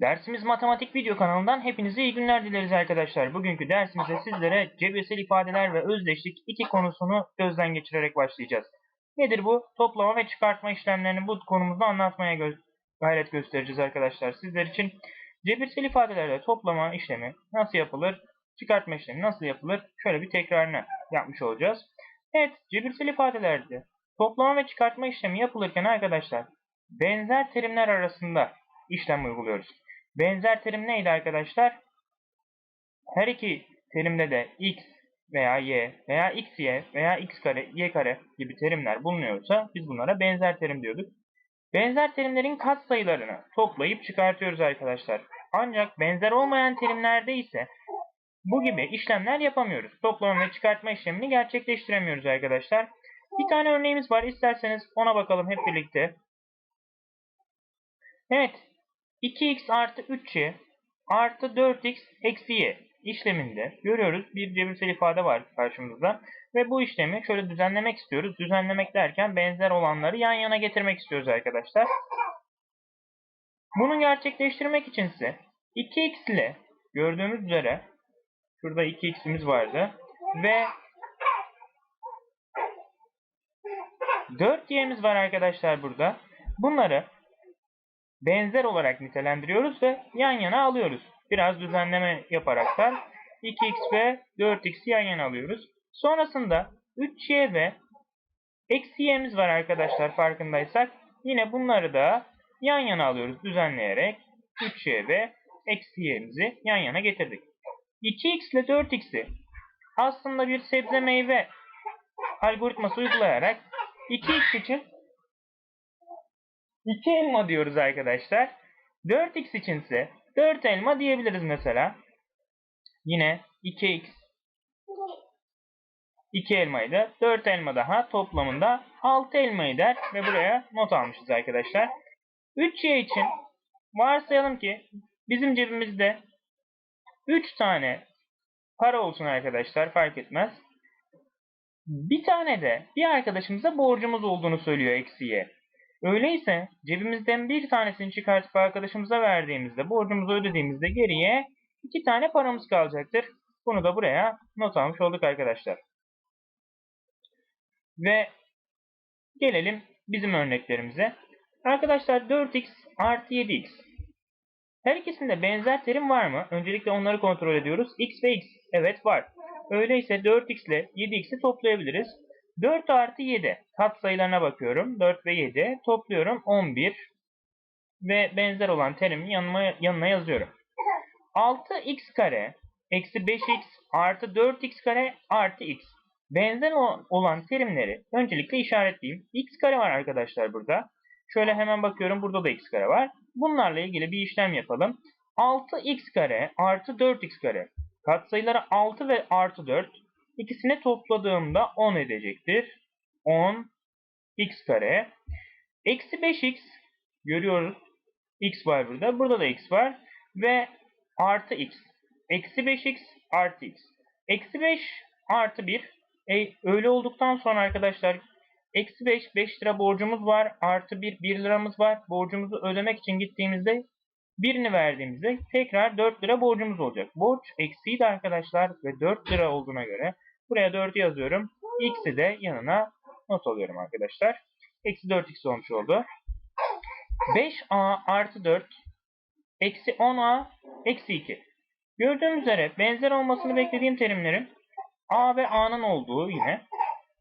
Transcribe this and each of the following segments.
Dersimiz Matematik Video kanalından hepinize iyi günler dileriz arkadaşlar. Bugünkü dersimizde sizlere cebirsel ifadeler ve özdeşlik iki konusunu gözden geçirerek başlayacağız. Nedir bu? Toplama ve çıkartma işlemlerini bu konumuzda anlatmaya gö- gayret göstereceğiz arkadaşlar. Sizler için cebirsel ifadelerde toplama işlemi nasıl yapılır, çıkartma işlemi nasıl yapılır şöyle bir tekrarını yapmış olacağız. Evet, cebirsel ifadelerde toplama ve çıkartma işlemi yapılırken arkadaşlar benzer terimler arasında işlem uyguluyoruz. Benzer terim neydi arkadaşlar? Her iki terimde de x veya y veya x y veya x kare y kare gibi terimler bulunuyorsa biz bunlara benzer terim diyorduk. Benzer terimlerin katsayılarını toplayıp çıkartıyoruz arkadaşlar. Ancak benzer olmayan terimlerde ise bu gibi işlemler yapamıyoruz. Toplama ve çıkartma işlemini gerçekleştiremiyoruz arkadaşlar. Bir tane örneğimiz var. İsterseniz ona bakalım hep birlikte. Evet. 2x artı 3y artı 4x eksi y işleminde görüyoruz bir cebirsel ifade var karşımızda. Ve bu işlemi şöyle düzenlemek istiyoruz. Düzenlemek derken benzer olanları yan yana getirmek istiyoruz arkadaşlar. Bunu gerçekleştirmek için ise 2x ile gördüğümüz üzere şurada 2x'imiz vardı. Ve 4y'miz var arkadaşlar burada. Bunları benzer olarak nitelendiriyoruz ve yan yana alıyoruz. Biraz düzenleme yaparaktan 2x ve 4x'i yan yana alıyoruz. Sonrasında 3y ve eksi y'miz var arkadaşlar farkındaysak. Yine bunları da yan yana alıyoruz düzenleyerek 3y ve eksi y'mizi yan yana getirdik. 2x ile 4x'i aslında bir sebze meyve algoritması uygulayarak 2x için 2 elma diyoruz arkadaşlar. 4x için ise 4 elma diyebiliriz mesela. Yine 2x 2 elmayı da 4 elma daha toplamında 6 elmayı der ve buraya not almışız arkadaşlar. 3y için varsayalım ki bizim cebimizde 3 tane para olsun arkadaşlar fark etmez. Bir tane de bir arkadaşımıza borcumuz olduğunu söylüyor eksiye. Öyleyse cebimizden bir tanesini çıkartıp arkadaşımıza verdiğimizde borcumuzu ödediğimizde geriye iki tane paramız kalacaktır. Bunu da buraya not almış olduk arkadaşlar. Ve gelelim bizim örneklerimize. Arkadaşlar 4x artı 7x. Her ikisinde benzer terim var mı? Öncelikle onları kontrol ediyoruz. x ve x. Evet var. Öyleyse 4x ile 7x'i toplayabiliriz. 4 artı 7 kat sayılarına bakıyorum. 4 ve 7 topluyorum 11 ve benzer olan terimi yanına, yanına yazıyorum. 6x kare eksi 5x artı 4x kare artı x. Benzer olan terimleri öncelikle işaretleyeyim. x kare var arkadaşlar burada. Şöyle hemen bakıyorum burada da x kare var. Bunlarla ilgili bir işlem yapalım. 6x kare artı 4x kare. Katsayıları 6 ve artı 4. İkisini topladığımda 10 edecektir. 10 x kare. Eksi 5x görüyoruz. x var burada. Burada da x var. Ve artı x. Eksi 5x artı x. Eksi 5 artı 1. E, öyle olduktan sonra arkadaşlar eksi 5 5 lira borcumuz var. Artı 1 1 liramız var. Borcumuzu ödemek için gittiğimizde birini verdiğimizde tekrar 4 lira borcumuz olacak. Borç eksiydi arkadaşlar ve 4 lira olduğuna göre buraya 4'ü yazıyorum. X'i de yanına not alıyorum arkadaşlar. Eksi 4x olmuş oldu. 5a artı 4 eksi 10a eksi 2. Gördüğünüz üzere benzer olmasını beklediğim terimlerin a ve a'nın olduğu yine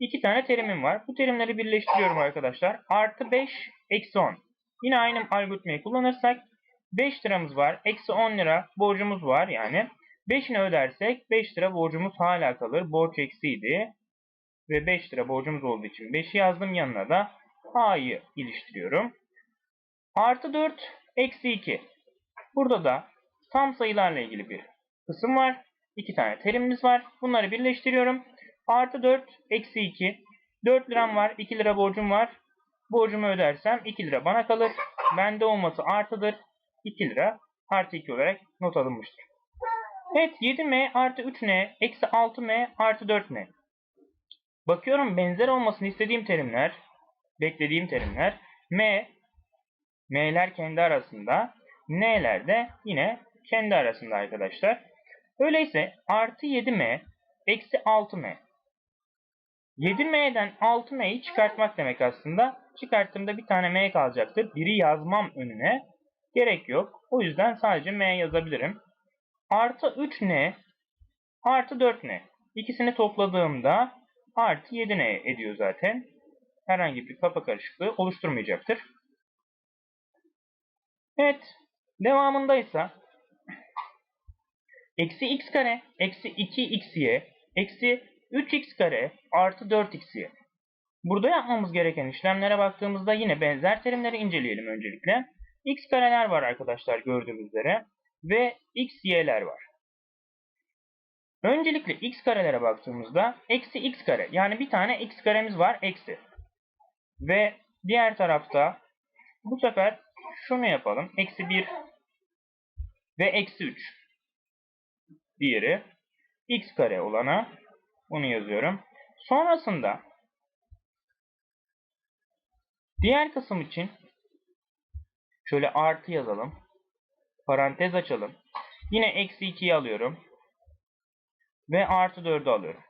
iki tane terimim var. Bu terimleri birleştiriyorum arkadaşlar. Artı 5 eksi 10. Yine aynı algoritmayı kullanırsak 5 liramız var. Eksi 10 lira borcumuz var yani. 5'ini ödersek 5 lira borcumuz hala kalır. Borç eksiydi. Ve 5 lira borcumuz olduğu için 5'i yazdım. Yanına da A'yı iliştiriyorum. Artı 4 eksi 2. Burada da tam sayılarla ilgili bir kısım var. 2 tane terimimiz var. Bunları birleştiriyorum. Artı 4 eksi 2. 4 liram var. 2 lira borcum var. Borcumu ödersem 2 lira bana kalır. Bende olması artıdır. 2 lira artı 2 olarak not alınmıştır. Evet 7m artı 3n eksi 6m artı 4n. Bakıyorum benzer olmasını istediğim terimler, beklediğim terimler m, m'ler kendi arasında n'ler de yine kendi arasında arkadaşlar. Öyleyse artı 7m eksi 6m. 7m'den 6m'yi çıkartmak demek aslında. Çıkarttığımda bir tane m kalacaktır. Biri yazmam önüne. Gerek yok. O yüzden sadece m yazabilirim. Artı 3n artı 4n. İkisini topladığımda artı 7n ediyor zaten. Herhangi bir kafa karışıklığı oluşturmayacaktır. Evet. Devamındaysa eksi x kare eksi 2xy eksi 3x kare artı 4xy. Burada yapmamız gereken işlemlere baktığımızda yine benzer terimleri inceleyelim öncelikle. x kareler var arkadaşlar gördüğünüz üzere ve x y'ler var. Öncelikle x karelere baktığımızda eksi x kare yani bir tane x karemiz var eksi. Ve diğer tarafta bu sefer şunu yapalım. Eksi 1 ve eksi 3. Diğeri x kare olana bunu yazıyorum. Sonrasında diğer kısım için şöyle artı yazalım. Parantez açalım. Yine eksi 2'yi alıyorum. Ve artı 4'ü alıyorum.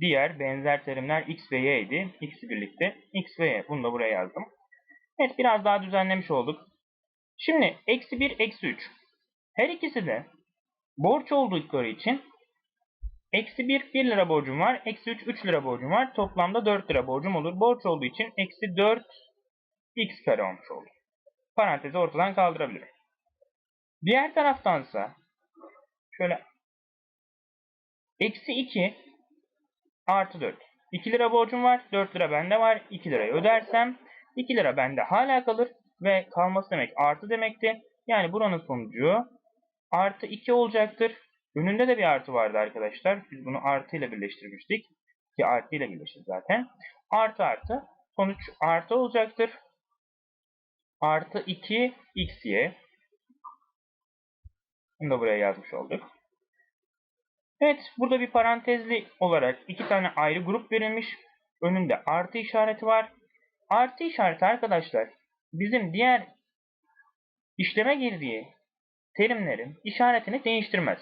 Diğer benzer terimler x ve y idi. X'i birlikte. x ve y. Bunu da buraya yazdım. Evet biraz daha düzenlemiş olduk. Şimdi eksi 1, eksi 3. Her ikisi de borç oldukları için eksi 1, 1 lira borcum var. Eksi 3, 3 lira borcum var. Toplamda 4 lira borcum olur. Borç olduğu için eksi 4 x kare olmuş olur. Parantezi ortadan kaldırabilirim. Diğer taraftansa şöyle eksi 2 artı 4. 2 lira borcum var. 4 lira bende var. 2 lirayı ödersem 2 lira bende hala kalır. Ve kalması demek artı demekti. Yani buranın sonucu artı 2 olacaktır. Önünde de bir artı vardı arkadaşlar. Biz bunu artı ile birleştirmiştik. Ki artı ile birleşir zaten. Artı artı. Sonuç artı olacaktır. Artı 2 xy. Bunu da buraya yazmış olduk. Evet burada bir parantezli olarak iki tane ayrı grup verilmiş. Önünde artı işareti var. Artı işareti arkadaşlar bizim diğer işleme girdiği terimlerin işaretini değiştirmez.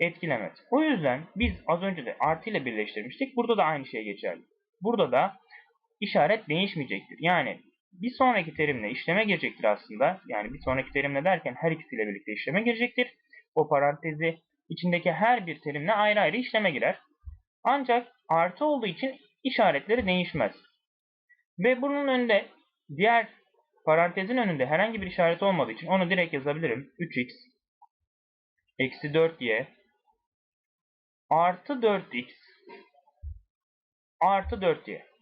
Etkilemez. O yüzden biz az önce de artı ile birleştirmiştik. Burada da aynı şey geçerli. Burada da işaret değişmeyecektir. Yani bir sonraki terimle işleme girecektir aslında. Yani bir sonraki terimle derken her ikisiyle birlikte işleme girecektir. O parantezi içindeki her bir terimle ayrı ayrı işleme girer. Ancak artı olduğu için işaretleri değişmez. Ve bunun önünde diğer parantezin önünde herhangi bir işaret olmadığı için onu direkt yazabilirim. 3x eksi 4y artı 4x artı 4y.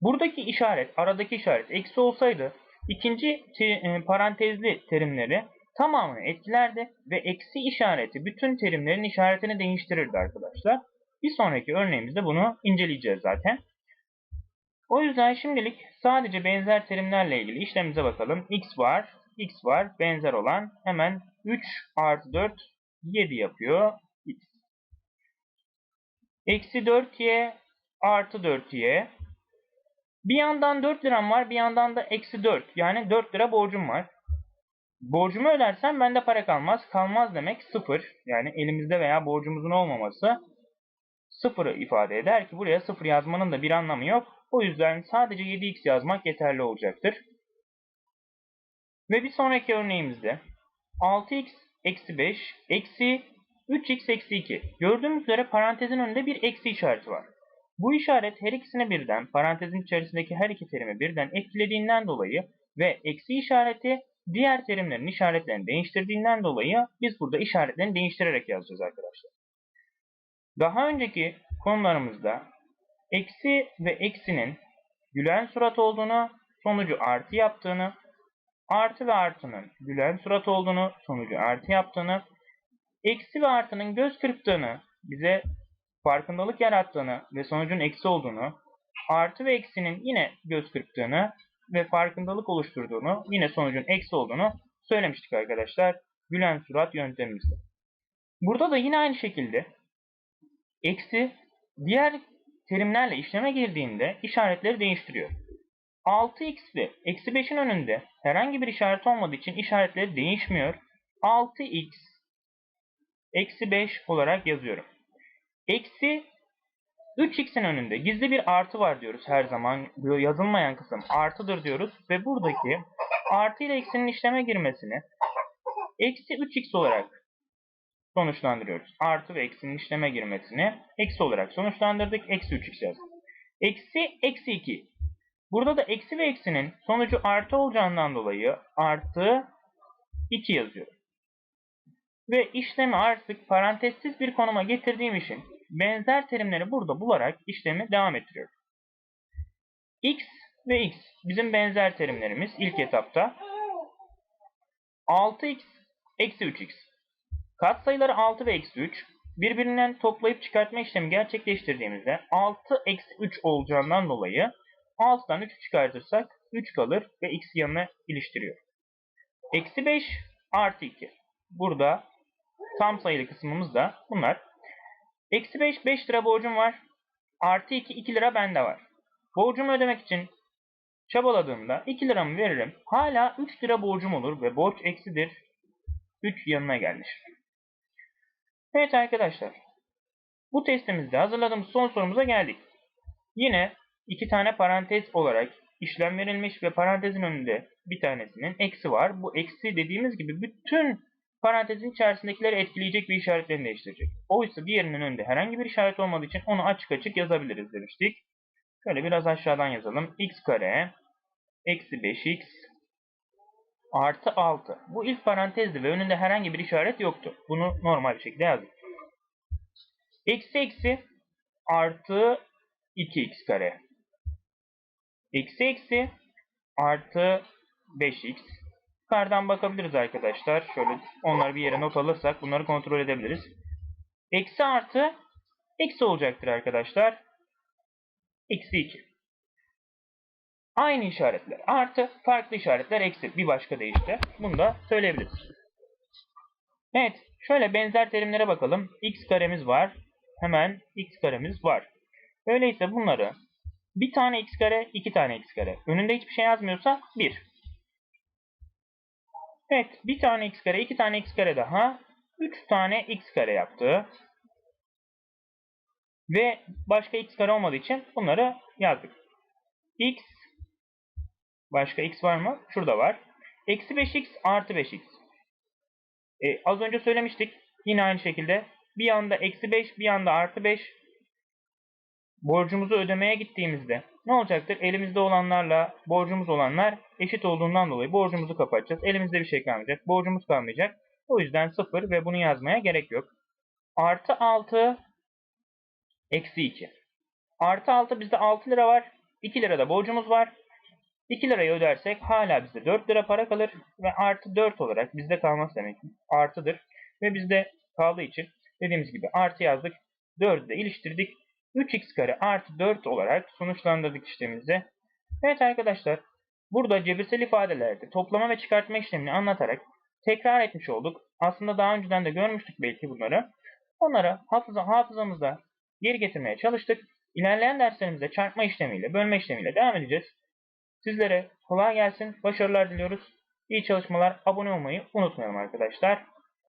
Buradaki işaret, aradaki işaret eksi olsaydı ikinci te parantezli terimleri tamamını etkilerdi ve eksi işareti bütün terimlerin işaretini değiştirirdi arkadaşlar. Bir sonraki örneğimizde bunu inceleyeceğiz zaten. O yüzden şimdilik sadece benzer terimlerle ilgili işlemimize bakalım. x var, x var, benzer olan hemen 3 artı 4 7 yapıyor. x. Eksi 4y artı 4y. Bir yandan 4 liram var, bir yandan da eksi 4. Yani 4 lira borcum var. Borcumu ödersem bende para kalmaz. Kalmaz demek sıfır. Yani elimizde veya borcumuzun olmaması sıfırı ifade eder ki buraya sıfır yazmanın da bir anlamı yok. O yüzden sadece 7x yazmak yeterli olacaktır. Ve bir sonraki örneğimizde 6x eksi 5 eksi 3x eksi 2. Gördüğümüz üzere parantezin önünde bir eksi işareti var. Bu işaret her ikisine birden parantezin içerisindeki her iki terimi birden etkilediğinden dolayı ve eksi işareti diğer terimlerin işaretlerini değiştirdiğinden dolayı biz burada işaretlerini değiştirerek yazacağız arkadaşlar. Daha önceki konularımızda eksi ve eksinin gülen surat olduğunu, sonucu artı yaptığını, artı ve artının gülen surat olduğunu, sonucu artı yaptığını, eksi ve artının göz kırptığını, bize farkındalık yarattığını ve sonucun eksi olduğunu, artı ve eksinin yine göz kırptığını ve farkındalık oluşturduğunu, yine sonucun eksi olduğunu söylemiştik arkadaşlar. Gülen surat yöntemimizde. Burada da yine aynı şekilde eksi diğer terimlerle işleme girdiğinde işaretleri değiştiriyor. 6x ve eksi 5'in önünde herhangi bir işaret olmadığı için işaretleri değişmiyor. 6x eksi 5 olarak yazıyorum. Eksi 3x'in önünde gizli bir artı var diyoruz her zaman. Yazılmayan kısım artıdır diyoruz. Ve buradaki artı ile eksinin işleme girmesini eksi 3x olarak sonuçlandırıyoruz. Artı ve eksinin işleme girmesini eksi olarak sonuçlandırdık. Eksi 3x yazdık. Eksi eksi 2. Burada da eksi ve eksinin sonucu artı olacağından dolayı artı 2 yazıyorum. Ve işlemi artık parantezsiz bir konuma getirdiğim için benzer terimleri burada bularak işlemi devam ettiriyorum. x ve x bizim benzer terimlerimiz ilk etapta. 6x eksi 3x. Katsayıları 6 ve eksi 3 birbirinden toplayıp çıkartma işlemi gerçekleştirdiğimizde 6 eksi 3 olacağından dolayı 6'dan 3 çıkartırsak 3 kalır ve x'i yanına iliştiriyor. Eksi 5 artı 2. Burada tam sayılı kısmımız da bunlar. Eksi 5 5 lira borcum var. Artı 2 2 lira bende var. Borcumu ödemek için çabaladığımda 2 liramı veririm. Hala 3 lira borcum olur ve borç eksidir. 3 yanına gelmiş. Evet arkadaşlar. Bu testimizde hazırladığımız son sorumuza geldik. Yine iki tane parantez olarak işlem verilmiş ve parantezin önünde bir tanesinin eksi var. Bu eksi dediğimiz gibi bütün parantezin içerisindekileri etkileyecek bir işaretlerini değiştirecek. Oysa diğerinin önünde herhangi bir işaret olmadığı için onu açık açık yazabiliriz demiştik. Şöyle biraz aşağıdan yazalım. x kare eksi 5x artı 6. Bu ilk parantezdi ve önünde herhangi bir işaret yoktu. Bunu normal bir şekilde yazdık. Eksi eksi artı 2x kare. Eksi eksi artı 5x. Yukarıdan bakabiliriz arkadaşlar. Şöyle onları bir yere not alırsak bunları kontrol edebiliriz. Eksi artı eksi olacaktır arkadaşlar. Eksi 2. Aynı işaretler artı, farklı işaretler eksi. Bir başka değişti. Bunu da söyleyebiliriz. Evet, şöyle benzer terimlere bakalım. x karemiz var. Hemen x karemiz var. Öyleyse bunları bir tane x kare, iki tane x kare. Önünde hiçbir şey yazmıyorsa 1. Evet, bir tane x kare, iki tane x kare daha. 3 tane x kare yaptı. Ve başka x kare olmadığı için bunları yazdık. x Başka x var mı? Şurada var. Eksi 5x artı 5x. E, az önce söylemiştik. Yine aynı şekilde bir yanda eksi 5 bir yanda artı 5 borcumuzu ödemeye gittiğimizde ne olacaktır? Elimizde olanlarla borcumuz olanlar eşit olduğundan dolayı borcumuzu kapatacağız. Elimizde bir şey kalmayacak. Borcumuz kalmayacak. O yüzden 0 ve bunu yazmaya gerek yok. Artı 6 eksi 2. Artı 6 bizde 6 lira var. 2 lira da borcumuz var. 2 lirayı ödersek hala bizde 4 lira para kalır ve artı 4 olarak bizde kalması demek artıdır. Ve bizde kaldığı için dediğimiz gibi artı yazdık. 4'ü de iliştirdik. 3x kare artı 4 olarak sonuçlandırdık işlemimizi. Evet arkadaşlar burada cebirsel ifadelerde toplama ve çıkartma işlemini anlatarak tekrar etmiş olduk. Aslında daha önceden de görmüştük belki bunları. Onları hafıza, hafızamızda geri getirmeye çalıştık. İlerleyen derslerimizde çarpma işlemiyle, bölme işlemiyle devam edeceğiz. Sizlere kolay gelsin, başarılar diliyoruz. İyi çalışmalar, abone olmayı unutmayalım arkadaşlar.